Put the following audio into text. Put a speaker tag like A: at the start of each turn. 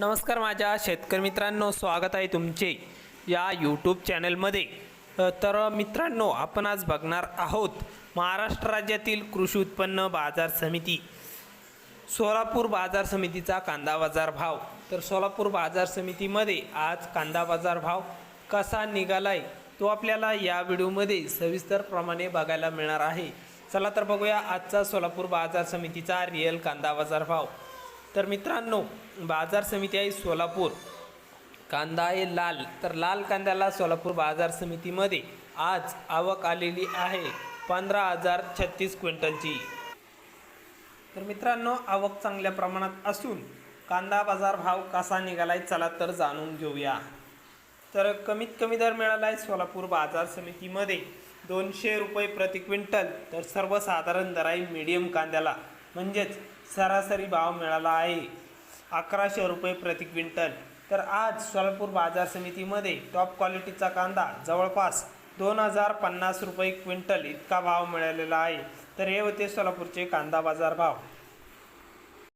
A: नमस्कार माझ्या शेतकरी मित्रांनो स्वागत आहे तुमचे या यूट्यूब चॅनलमध्ये. तर मित्रांनो आपण आज बघणार आहोत महाराष्ट्र राज्यातील कृषी उत्पन्न बाजार समिती. सोलापूर बाजार समितीचा कांदा बाजार भाव. तर सोलापूर बाजार समितीमध्ये आज कांदा बाजार भाव कसा निघाला आहे तो आपल्याला या व्हिडिओमध्ये सविस्तरप्रमाणे बघायला मिळणार आहे. चला तर बघूया आजचा सोलापूर बाजार समितीचा रिअल कांदा बाजार भाव. तर मित्रांनो बाजार समिती आहे सोलापूर. कांदा आहे लाल. तर लाल कांद्याला सोलापूर बाजार समितीमध्ये आज आवक आलेली आहे पंधरा हजार छत्तीस क्विंटलची. तर मित्रांनो आवक चांगल्या प्रमाणात असून कांदा बाजार भाव कसा निघालाय चला तर जाणून घेऊया. तर कमीत कमी दर मिळाला आहे सोलापूर बाजार समितीमध्ये दोनशे रुपये प्रति क्विंटल. तर सर्वसाधारण दर आहे मीडियम कांद्याला. म्हणजेच सरासरी भाव मिळाला आहे. अकराशे रुपये प्रति क्विंटल. तर आज सोलापूर बाजार समितीमध्ये टॉप क्वालिटीचा कांदा जवळपास दोन हजार पन्नास रुपये क्विंटल इतका भाव मिळालेला आहे. तर हे होते सोलापूरचे कांदा बाजार भाव.